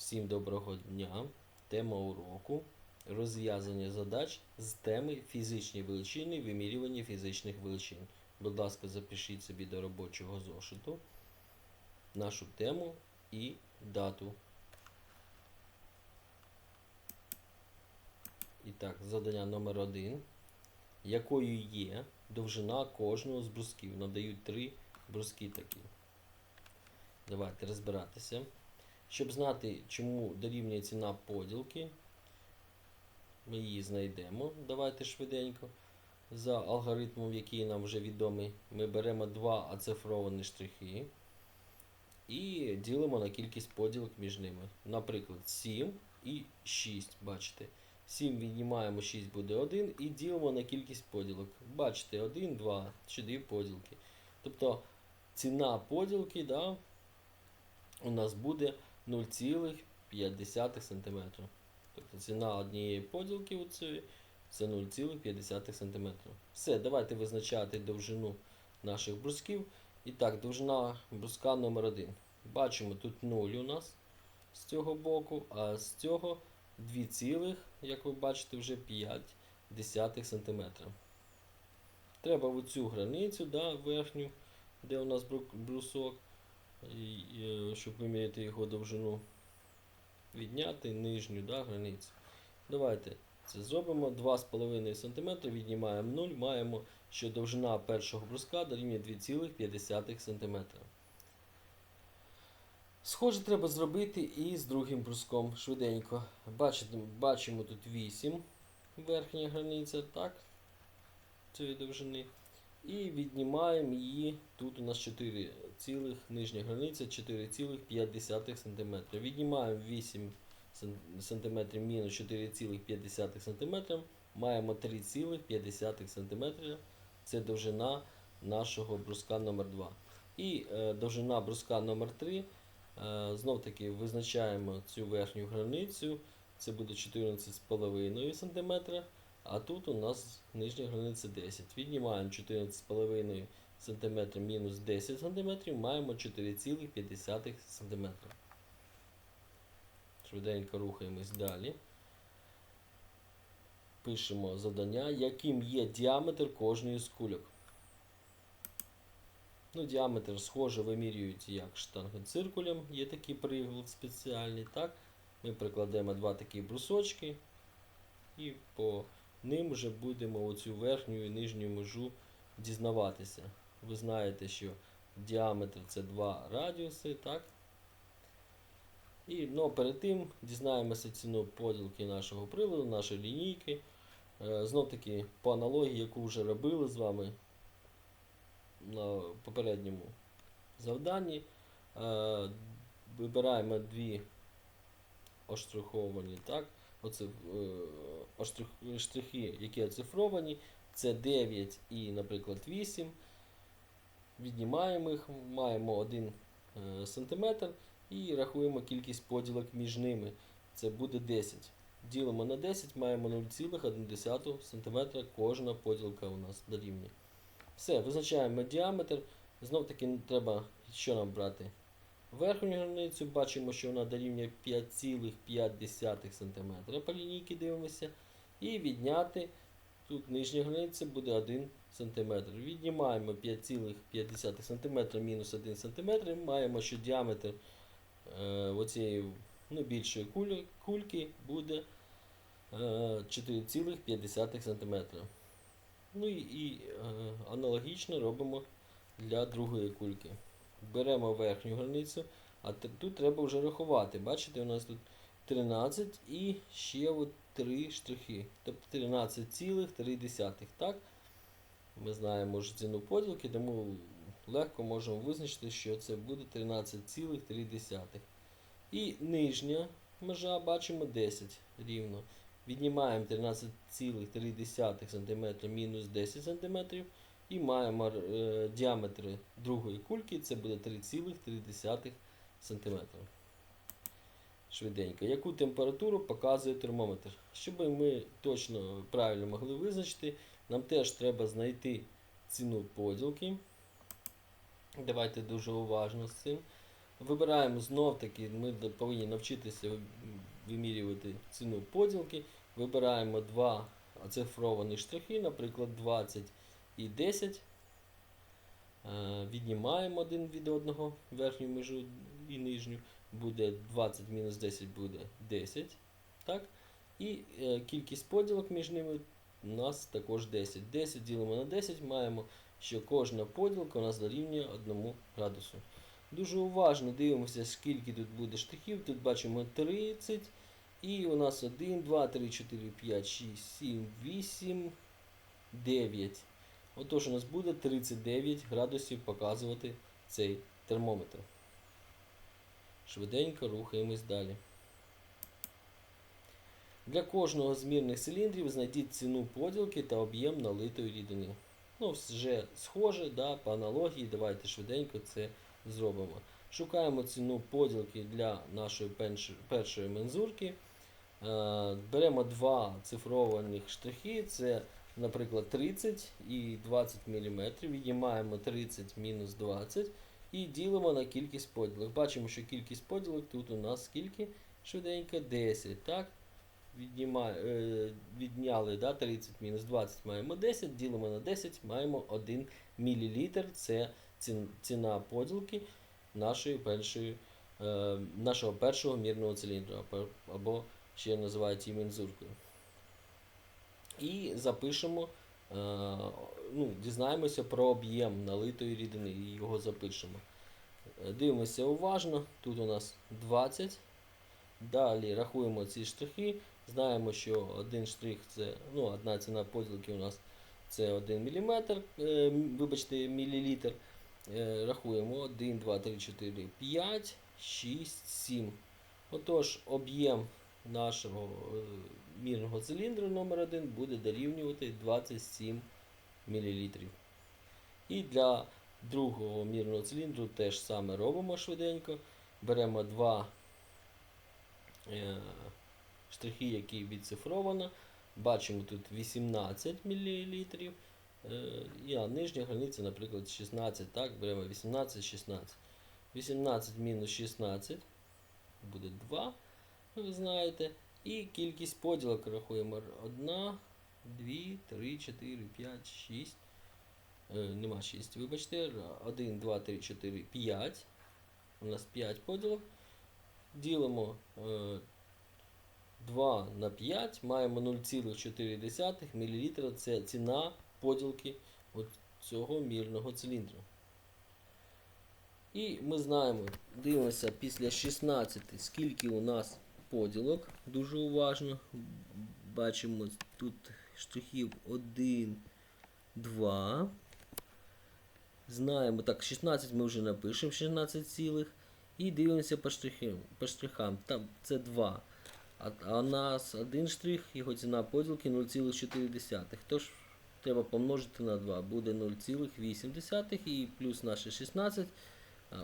Всім доброго дня. Тема уроку розв'язання задач з теми фізичні величини, вимірювання фізичних величин. Будь ласка, запишіть собі до робочого зошиту нашу тему і дату. І так, завдання номер один. Якою є довжина кожного з брусків? Надають три бруски такі. Давайте розбиратися. Щоб знати, чому дорівнює ціна поділки, ми її знайдемо. Давайте швиденько. За алгоритмом, який нам вже відомий, ми беремо два оцифровані штрихи і ділимо на кількість поділок між ними. Наприклад, 7 і 6. Бачите. 7 віднімаємо 6 буде 1 і ділимо на кількість поділок. Бачите, 1, 2 чи 2 поділки. Тобто ціна поділки да, у нас буде 0,5 см. Тобто ціна однієї поділки оцієї це 0,5 см. Все, давайте визначати довжину наших брусків. І так, довжина бруска номер 1 Бачимо, тут 0 у нас з цього боку, а з цього 2, цілих, як ви бачите, вже 5 см. Треба в цю границю, да, верхню, де у нас брусок, щоб виміряти його довжину, відняти нижню да, границю. Давайте це зробимо. 2,5 см, віднімаємо 0, маємо, що довжина першого бруска дорівнює 2,5 см. Схоже, треба зробити і з другим бруском швиденько. Бачите, бачимо тут 8 верхня границя, так, цієї довжини. І віднімаємо її. Тут у нас 4 цілих, нижня границя 4,5 см. Віднімаємо 8 см мінус 4,5 см. Маємо 3,5 см. Це довжина нашого бруска номер 2 І е, довжина бруска номер 3 Е, Знов таки визначаємо цю верхню границю. Це буде 14,5 см. А тут у нас нижня границя 10. Віднімаємо 14,5 см мінус 10 см, маємо 4,5 см. Швиденько рухаємось далі. Пишемо завдання, яким є діаметр кожної з кульок. Ну, Діаметр схоже вимірюють як штангоциркулем, є такий приклад спеціальний. так? Ми прикладемо два такі брусочки і по ним вже будемо оцю верхню і нижню межу дізнаватися. Ви знаєте, що діаметр це два радіуси, так? І ну, перед тим дізнаємося ціну поділки нашого приладу, нашої лінійки. Е, знов таки по аналогії, яку вже робили з вами на попередньому завданні. Е, Вибираємо дві оштриховані, так? Оце, е,оштрих, штрихи, які оцифровані. Це 9 і, наприклад, 8. Віднімаємо їх, маємо 1 е, і рахуємо кількість поділок між ними. Це буде 10. Ділимо на 10, маємо 0,1 см кожна поділка у нас дорівнює. Все, визначаємо діаметр. Знов таки треба що нам брати? Верхню границю бачимо, що вона дорівнює 5,5 см. По лінійки дивимося. І відняти тут нижня границя буде 1 см. Віднімаємо 5,5 см мінус 1 см. Маємо, що діаметр е, оцієї ну, більшої кулі, кульки буде е, 4,5 см. Ну і, і е, аналогічно робимо для другої кульки. Беремо верхню границю, а тут треба вже рахувати. Бачите, у нас тут 13 і ще от 3 штрихи. Тобто 13,3. Так? Ми знаємо ціну поділки, тому легко можемо визначити, що це буде 13,3. І нижня межа бачимо 10 рівно. Віднімаємо 13,3 см мінус 10 см і маємо е, діаметр другої кульки, це буде 3,3 см. Швиденько. Яку температуру показує термометр? Щоб ми точно правильно могли визначити, нам теж треба знайти ціну поділки. Давайте дуже уважно з цим. Вибираємо знов таки, ми повинні навчитися вимірювати ціну поділки. Вибираємо два оцифровані штрихи, наприклад, 20 і 10. Е, Віднімаємо один від одного верхню межу і нижню. Буде 20 мінус 10 буде 10. Так? І е, кількість поділок між ними у нас також 10. 10 ділимо на 10, маємо, що кожна поділка у нас дорівнює 1 градусу. Дуже уважно дивимося, скільки тут буде штрихів. Тут бачимо 30. І у нас 1, 2, 3, 4, 5, 6, 7, 8, 9. Отож, у нас буде 39 градусів показувати цей термометр. Швиденько рухаємось далі. Для кожного з мірних циліндрів знайдіть ціну поділки та об'єм налитої рідини. Ну, вже схоже, да, по аналогії, давайте швиденько це зробимо. Шукаємо ціну поділки для нашої першої мензурки. Е, Беремо два цифрованих штрихи, це, наприклад, 30 і 20 мм. Віднімаємо 30 мінус 20 і ділимо на кількість поділок. Бачимо, що кількість поділок тут у нас скільки? Швиденько 10. так? Відніма, е, відняли да, 30 мінус 20 маємо 10, ділимо на 10, маємо 1 мл. Це ціна поділки нашої першої, е, нашого першого мірного циліндру, або- ще називають її мензуркою. І запишемо, е, ну, дізнаємося про об'єм налитої рідини і його запишемо. Е, Дивимося уважно, тут у нас 20. Далі рахуємо ці штрихи. Знаємо, що один штрих це ну, одна ціна поділки у нас це 1 мм, е, вибачте, мілілітр. Рахуємо 1, 2, 3, 4, 5, 6, 7. Отож, об'єм нашого е, мірного циліндру номер 1 буде дорівнювати 27 мл. І для другого мірного циліндру теж саме робимо швиденько. Беремо два е, штрихи, які відцифровано. Бачимо тут 18 мл. І а нижня границя, наприклад, 16. Так, беремо 18, 16. 18 мінус 16 буде 2, ви знаєте. І кількість поділок рахуємо 1, 2, 3, 4, 5, 6. Е, нема 6, вибачте. 1, 2, 3, 4, 5. У нас 5 поділок. Ділимо е, 2 на 5, маємо 0,4 мл. Це ціна поділки цього мірного циліндру. І ми знаємо, дивимося після 16, скільки у нас поділок. Дуже уважно. Бачимо тут штрихів 1, 2. Знаємо, так, 16 ми вже напишемо, 16 цілих. І дивимося по штрихам. По штрихам. Там це 2. А, а у нас один штрих, його ціна поділки 0,4. Тож треба помножити на 2. Буде 0,8 і плюс наші 16.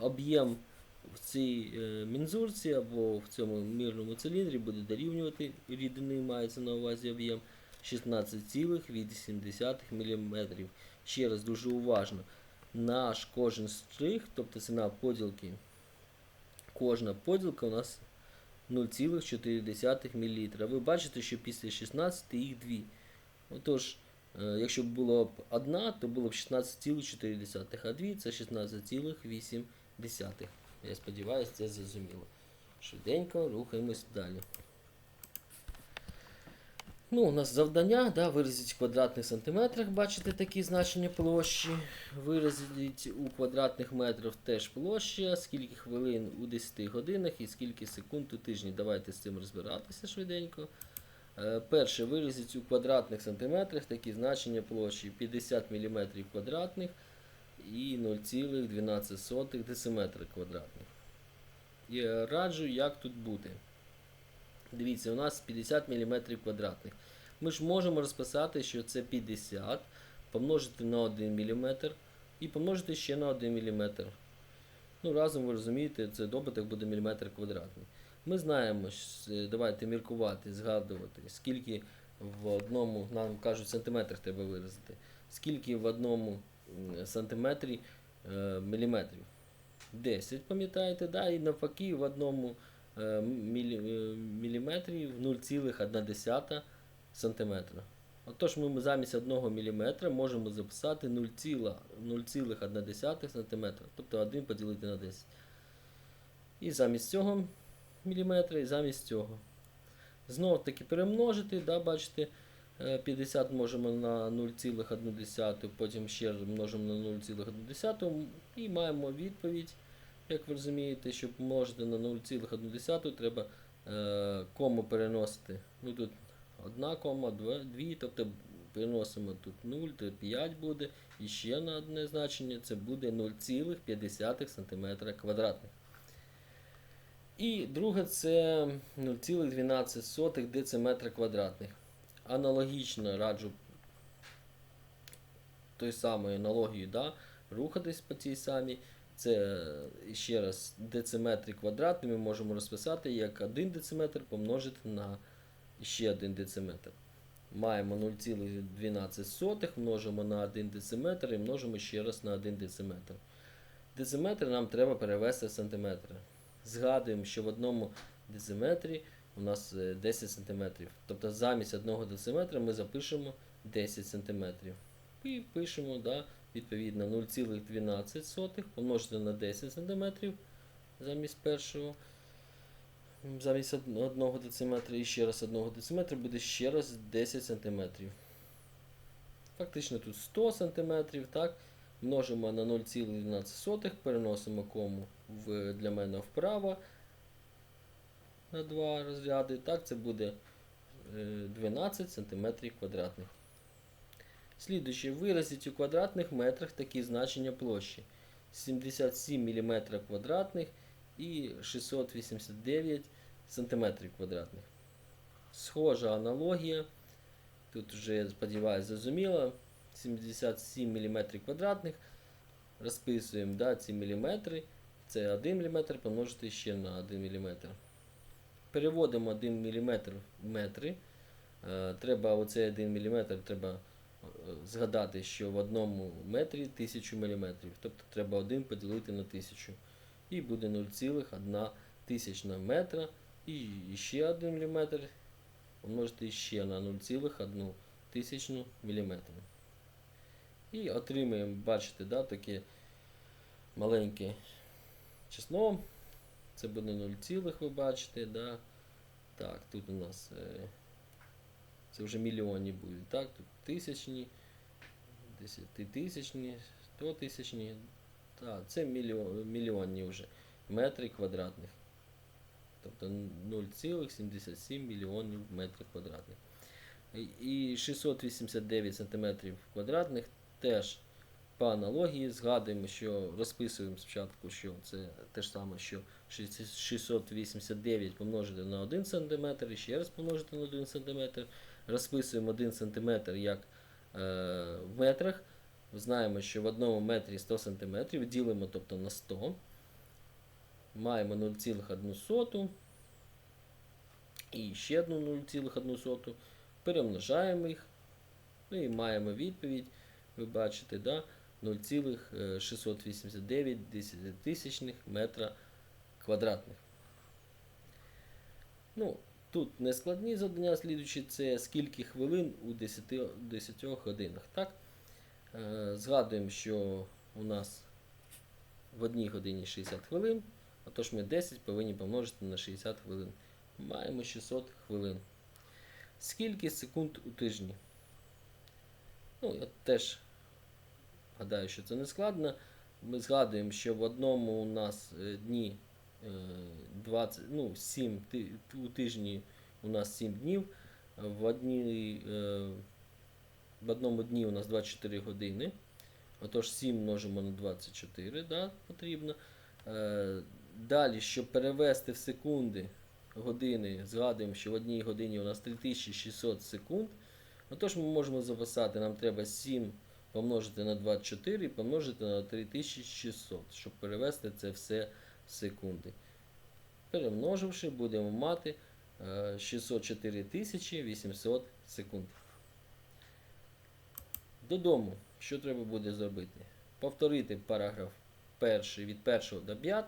Об'єм в цій е, мінзурці або в цьому мірному циліндрі буде дорівнювати рідини, мається на увазі об'єм 16,8 мм. Ще раз дуже уважно. Наш кожен штрих, тобто ціна поділки, кожна поділка у нас 0,4 мл. Ви бачите, що після 16 їх 2. Отож, е, якщо б було б одна, то було б 16,4, а 2 це 16,8. Я сподіваюся, це зрозуміло. Швиденько рухаємось далі. Ну, у нас завдання, да, виразіть в квадратних сантиметрах, бачите такі значення площі. Виразіть у квадратних метрах теж площа, скільки хвилин у 10 годинах і скільки секунд у тижні. Давайте з цим розбиратися швиденько. Е, Перше, виразіть у квадратних сантиметрах такі значення площі 50 мм квадратних і 0,12 дециметра квадратних. І раджу, як тут бути. Дивіться, у нас 50 мм квадратних. Ми ж можемо розписати, що це 50, помножити на 1 мм і помножити ще на 1 мм. Ну, разом ви розумієте, це добуток буде міліметр квадратний. Ми знаємо, е, давайте міркувати, згадувати, скільки в одному, нам кажуть, сантиметрах треба виразити, скільки в одному м, сантиметрі е, міліметрів. 10, пам'ятаєте, да? і навпаки в одному е, мілі, е, міліметрі в 0,1 сантиметра. Отож ми замість 1 мм можемо записати 0,1 см, тобто 1 поділити на 10. І замість цього міліметра, і замість цього. Знов таки перемножити, да, бачите, 50 можемо на 0,1, потім ще множимо на 0,1 і маємо відповідь. Як ви розумієте, щоб помножити на 0,1 треба е, кому переносити. Ну тут 1 кома, 2, 2, тобто переносимо тут 0, то 5 буде. І ще на одне значення це буде 0,5 см квадратних. І друге це 0,12 дециметра квадратних. Аналогічно раджу той самою аналогією да, рухатись по цій самій. Це е, ще раз дециметри квадратні ми можемо розписати як 1 дециметр помножити на ще 1 дециметр. Маємо 0,12 множимо на 1 дециметр і множимо ще раз на 1 дециметр. Дециметр нам треба перевести в сантиметри. Згадуємо, що в одному дециметрі у нас е, 10 см. Тобто замість 1 дециметра ми запишемо 10 см. І пишемо да, відповідно 0,12 помножити на 10 см замість першого. Замість 1 дециметра і ще раз 1 дециметра буде ще раз 10 см. Фактично тут 100 см, так? Множимо на 0,12, переносимо кому в, для мене вправо на 2 розряди. Так, це буде е, 12 см квадратних. Слідуючи, виразіть у квадратних метрах такі значення площі. 77 мм квадратних і 689 см квадратних. Схожа аналогія. Тут вже, я сподіваюся, зрозуміло. 77 мм квадратних. Розписуємо да, ці міліметри. Це 1 мм помножити ще на 1 мм. Переводимо 1 мм в метри. Е, Треба оцей 1 мм треба е, згадати, що в одному метрі 1000 мм. Тобто треба 1 поділити на 1000. І буде 0,1 тисячна метра. І ще 1 мм помножити ще на 0,1 тисячну міліметра. І отримаємо, бачите, да, таке маленьке число. Це буде 0, цілих, ви бачите. Да? Так, тут у нас е, це вже мільйонні будуть. Так, тут тисячні, десятитисячні, сто тисячні. Так, це мільйон, мільйонні вже метри квадратних. Тобто 0,77 мільйонів метрів квадратних. І 689 см квадратних теж по аналогії згадуємо, що розписуємо спочатку, що це те ж саме, що 689 помножити на 1 см і ще раз помножити на 1 см. Розписуємо 1 см як е, в метрах. Знаємо, що в одному метрі 100 см ділимо тобто, на 100. Маємо 0,1 і ще одну 0,1. Перемножаємо їх. Ну і маємо відповідь. Ви бачите, да? 0,689 десятитисячних метра квадратних. Ну, Тут не складні завдання, слідуючи, це скільки хвилин у 10, 10 годинах. Так? Е, згадуємо, що у нас в одній годині 60 хвилин, отож ми 10 повинні помножити на 60 хвилин. Маємо 600 хвилин. Скільки секунд у тижні? Ну, я теж гадаю, що це не складно. Ми згадуємо, що в одному у нас е, дні 20, ну, 7 у тижні у нас 7 днів, в, одній, е, в одному дні у нас 24 години. Отож 7 множимо на 24, да, потрібно. Е, Далі, щоб перевести в секунди години, згадуємо, що в одній годині у нас 3600 секунд. Отож ми можемо записати, нам треба 7 помножити на 24 і помножити на 3600, щоб перевести це все секунди. Перемноживши, будемо мати е, 604 800 секунд. Додому, що треба буде зробити? Повторити параграф перший від 1 до 5,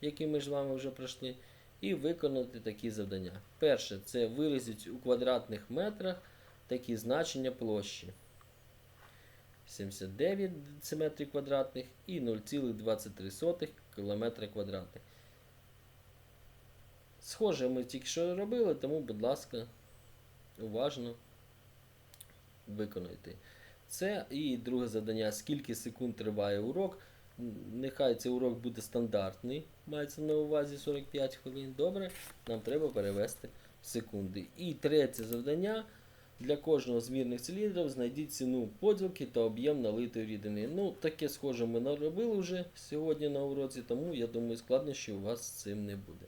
який ми з вами вже пройшли, і виконати такі завдання. Перше це виразити у квадратних метрах такі значення площі. 79 дециметрів квадратних і 0,23 км квадратних. Схоже, ми тільки що робили, тому, будь ласка, уважно виконуйте. Це і друге завдання, скільки секунд триває урок. Нехай цей урок буде стандартний, мається на увазі 45 хвилин. Добре, нам треба перевести в секунди. І третє завдання. Для кожного з мірних циліндрів знайдіть ціну поділки та об'єм налитої рідини. Ну, таке схоже ми наробили вже сьогодні на уроці, тому я думаю, складнощів у вас з цим не буде.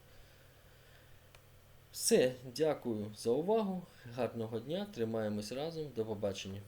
Все, дякую за увагу. Гарного дня, тримаємось разом. До побачення.